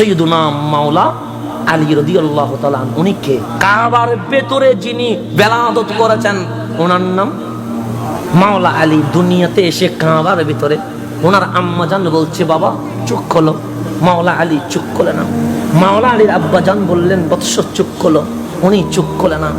সৈয়দুনা মাওলা আলী রদি আল্লাহ উনি কে? কাবার ভেতরে যিনি বেলাদত করেছেন, ওনার নাম মাওলা আলী। দুনিয়াতে এসে কাবার ভিতরে ওনার আম্মাজান বলছে, বাবা চোখ খোলো মাওলা আলী চুপ খোলে না। মাওলা আলীর আব্বাজান বললেন, বৎস, চুপ খোলো উনি চুপ খোলে না।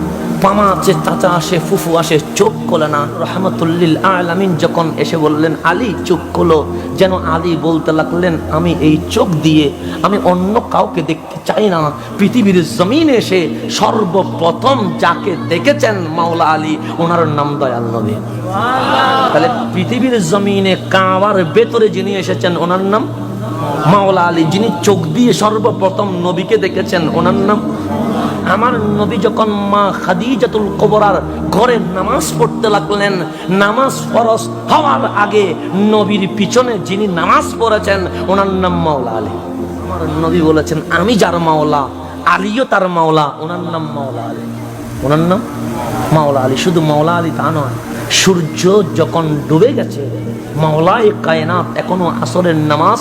পামা আছে চাচা আসে, ফুফু আসে, চোখ খোলে না। রহমতুল্লিল আলামিন যখন এসে বললেন, আলী, চোখ খোলো। যেন আলী বলতে লাগলেন, আমি এই চোখ দিয়ে আমি অন্য কাউকে দেখতে চাই না। পৃথিবীর জমিনে এসে সর্বপ্রথম যাকে দেখেছেন মাওলা আলী, ওনার নাম দয়াল নবী। তাহলে পৃথিবীর জমিনে কাবার ভেতরে যিনি এসেছেন, ওনার নাম মাওলা আলী। যিনি চোখ দিয়ে সর্বপ্রথম নবীকে দেখেছেন, ওনার নাম আমার নবী যখন মা খাদিজাতুল কবরার ঘরে নামাজ পড়তে লাগলেন, নামাজ ফরজ হওয়ার আগে নবীর পিছনে যিনি নামাজ পড়েছেন, ওনার নাম মাওলা আলী। আমার নবী বলেছেন, আমি যার মাওলা, আলীও তার মাওলা, ওনার নাম মাওলা আলী। ওনার নাম মাওলা আলী, শুধু মাওলা আলী তা নয়, সূর্য যখন ডুবে গেছে, মাওলায় কায়নাত এখনও আসরের নামাজ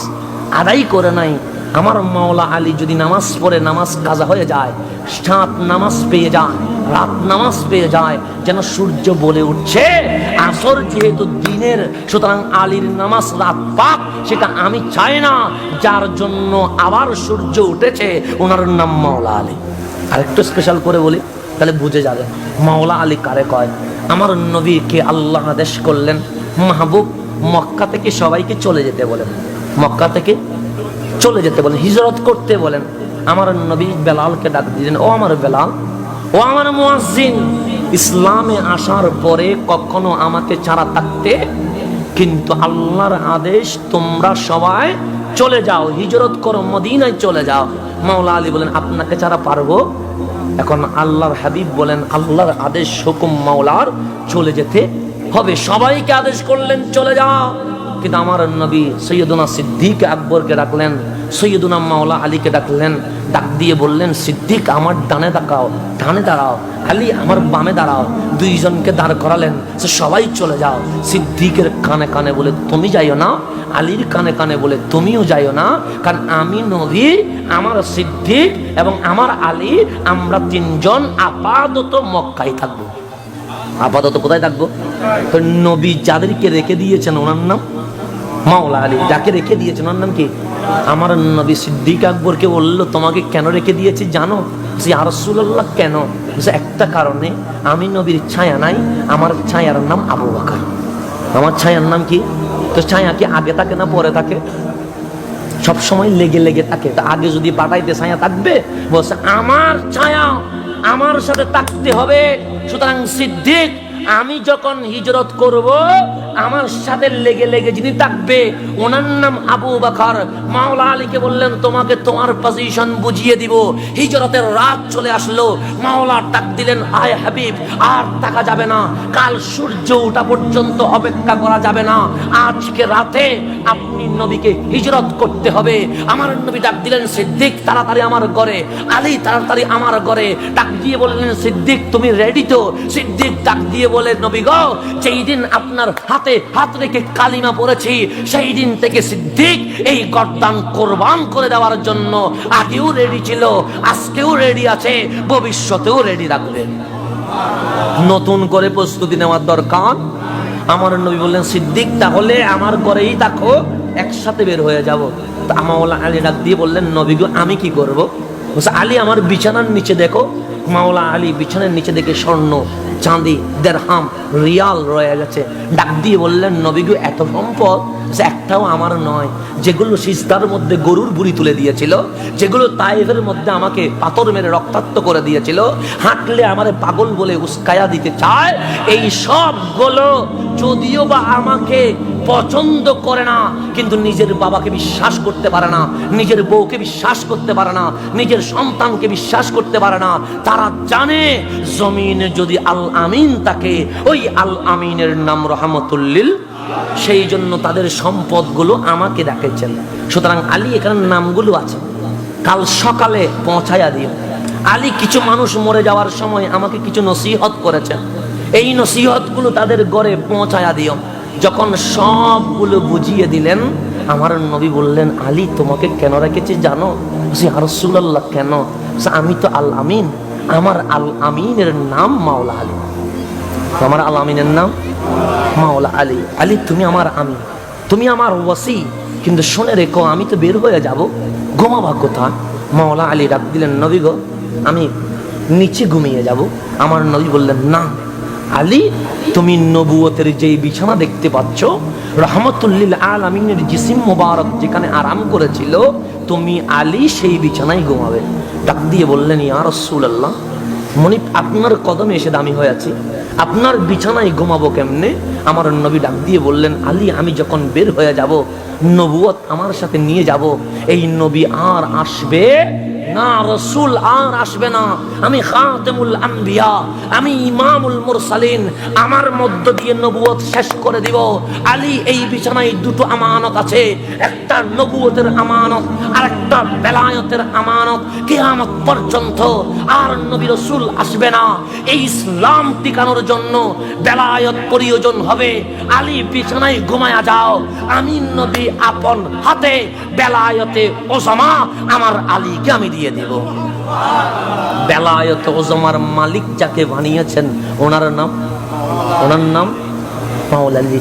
আদায় করে নাই আমার মাওলা আলী যদি নামাজ পড়ে, নামাজ কাজা হয়ে যায়, সাত নামাজ পেয়ে যায়, রাত নামাজ পেয়ে যায়, যেন সূর্য বলে উঠছে, আসর যেহেতু দিনের, সুতরাং আলীর নামাজ রাত পাক, সেটা আমি চাই না, যার জন্য আবার সূর্য উঠেছে, ওনার নাম মাওলা আলী। আরেকটু স্পেশাল করে বলি, তাহলে বুঝে যাবে, মাওলা আলী কারে কয়? আমার নবীকে আল্লাহ আদেশ করলেন, মাহবুব মক্কা থেকে সবাইকে চলে যেতে বলেন। মক্কা থেকে চলে যেতে বলেন, হিজরত করতে বলেন। আমার নবী বেলালকে ডাক দিলেন, ও আমার বেলাল, ও আমার মুয়াজ্জিন, ইসলামে আসার পরে কখনো আমাকে ছাড়া থাকতে, কিন্তু আল্লাহর আদেশ তোমরা সবাই চলে যাও, হিজরত করো, মদিনায় চলে যাও। মাওলা আলী বলেন, আপনাকে ছাড়া পারব? এখন আল্লাহর হাবিব বলেন, আল্লাহর আদেশ, হুকুম মাওলার চলে যেতে হবে। সবাইকে আদেশ করলেন, চলে যাও। কিন্তু আমার নবী সৈয়দুনা সিদ্দিক আকবরকে ডাকলেন, সৈয়দুনা মাওলা আলীকে ডাকলেন, ডাক দিয়ে বললেন, সিদ্দিক, আমার ডানে দাঁড়াও ডানে দাঁড়াও আলী আমার বামে দাঁড়াও। দুইজনকে দাঁড় করালেন, সে সবাই চলে যাও। সিদ্দিকের কানে কানে বলে, তুমি যাইও না। আলীর কানে কানে বলে, তুমিও যাইও না। কারণ আমি নবী, আমার সিদ্দিক এবং আমার আলী, আমরা তিনজন আপাতত মক্কায় থাকব। আপাতত কোথায় থাকব? নবী যাদেরকে রেখে দিয়েছেন, ওনার নাম মাওলা আলী যাকে রেখে দিয়েছেন, ওনার নাম কি? আমার নবী সিদ্দিক আকবরকে বলল, তোমাকে কেন রেখে দিয়েছি জানো? আরসুল্লাহ কেন? একটা কারণে আমি নবীর ছায়া নাই, আমার ছায়ার নাম আবু বাকর। আমার ছায়ার নাম কি? তো ছায়া কি আগে থাকে না পরে থাকে? সব সময় লেগে লেগে থাকে। তা আগে যদি পাঠাইতে ছায়া থাকবে, বলছে, আমার ছায়া আমার সাথে থাকতে হবে। সুতরাং সিদ্দিক আমি যখন হিজরত করব, আমার সাথে লেগে লেগে যিনি থাকবে, ওনার নাম আবু বাকর। মাওলা আলীকে বললেন, তোমাকে তোমার পজিশন বুঝিয়ে দিব। হিজরতের রাত চলে আসলো। মাওলা ডাক দিলেন, আয় হাবিব, আর থাকা যাবে না। কাল সূর্য ওঠা পর্যন্ত অপেক্ষা করা যাবে না। আজকে রাতে আপনি নবীকে হিজরত করতে হবে। আমার নবী ডাক দিলেন, সিদ্দিক, তাড়াতাড়ি আমার ঘরে। আলী, তাড়াতাড়ি আমার ঘরে। ডাক দিয়ে বললেন, সিদ্দিক, তুমি রেডি তো? সিদ্দিক ডাক দিয়ে বলে, নবী গো, যেই দিন আপনার হাতে হাত রেখে কালিমা পড়েছি, সেই দিন থেকে সিদ্দিক এই গরদান কোরবান করে দেওয়ার জন্য আগেও রেডি ছিল, আজকেও রেডি আছে, ভবিষ্যতেও রেডি রাখবেন। নতুন করে প্রস্তুতি নেওয়ার দরকার। আমার নবী বললেন, সিদ্দিক, তাহলে আমার ঘরেই থাকো, একসাথে বের হয়ে যাব। তা আমাওলা আলী ডাক দিয়ে বললেন, নবী গো, আমি কি করব? আলী, আমার বিছানার নিচে দেখো। মাওলা আলী বিছানার নিচে দেখে স্বর্ণ চাঁদি, দেড়হাম, রিয়াল রয়ে গেছে। ডাক দিয়ে বললেন নবীগু এত সম্পদ? সে একটাও আমার নয়। যেগুলো সিস্তার মধ্যে গরুর বুড়ি তুলে দিয়েছিল, যেগুলো তাইফের মধ্যে আমাকে পাথর মেরে রক্তাক্ত করে দিয়েছিল, হাঁটলে আমারে পাগল বলে উস্কায়া দিতে চায়, এই সবগুলো যদিও বা আমাকে পছন্দ করে না, কিন্তু নিজের বাবাকে বিশ্বাস করতে পারে না, নিজের বউকে বিশ্বাস করতে পারে না, নিজের সন্তানকে বিশ্বাস করতে পারে না। তারা জানে, জমিনে যদি আল আমিন তাকে ওই আল আমিনের নাম রহমতুল্লিল সেই জন্য তাদের সম্পদগুলো আমাকে দেখেছেন সুতরাং আলী এখানে নামগুলো আছে। কাল সকালে পৌঁছায়া দিও। আলী কিছু মানুষ মরে যাওয়ার সময় আমাকে কিছু নসিহত করেছেন। এই নসিহতগুলো তাদের গড়ে পৌঁছায়া দিও। যখন সবগুলো বুঝিয়ে দিলেন, আমার নবী বললেন, আলী, তোমাকে কেন রেখেছি জানো? সে আরসুল্লাহ কেন? আমি তো আল আমিন আমার আল আমিনের নাম মাওলা আলী। আমার আল আমিনের নাম মাওলা আলী। আলী, তুমি আমার আমি তুমি আমার ওয়াসি। কিন্তু শুনে রেখো, আমি তো বের হয়ে যাব। ঘুমাবা কোথায় মাওলা আলী ডাক দিলেন, নবী গো, আমি নিচে ঘুমিয়ে যাব। আমার নবী বললেন, না। আলী, তুমি নবুয়তের যেই বিছানা দেখতে পাচ্ছ, রহমতুল্লিল আল আমিনের জিসিম মোবারক যেখানে আরাম করেছিল, তুমি আলী সেই বিছানায় ঘুমাবে। ডাক দিয়ে বললেন, ইয়া রসুল্লাহ মনি আপনার কদমে এসে দামি হয়ে আছি। আপনার বিছানায় ঘুমাবো কেমনে? আমার নবী ডাক দিয়ে বললেন, আলী, আমি যখন বের হয়ে যাব, নবুয়ত আমার সাথে নিয়ে যাব। এই নবী আর আসবে না রসুল আর আসবে না। আমি খাতেমুল আম্বিয়া, আমি ইমামুল মুরসালিন। আমার মধ্য দিয়ে নবুয়ত শেষ করে দিব। আলী এই বিছানায় দুটো আমানত আছে। একটা নবুয়তের আমানত আর একটা বেলায়তের আমানত। কিয়ামত পর্যন্ত আর নবী রসুল আসবে না। এই ইসলাম টিকানোর জন্য বেলায়ত প্রয়োজন হবে। আলী বিছানায় ঘুমায়া যাও। আমি নবী আপন হাতে বেলায়তে ওজামা, আমার আলীকে আমি দিয়ে দিব। বেলায়ত ওজমার মালিক যাকে বানিয়েছেন ওনার নাম? ওনার নাম মাওলা আলী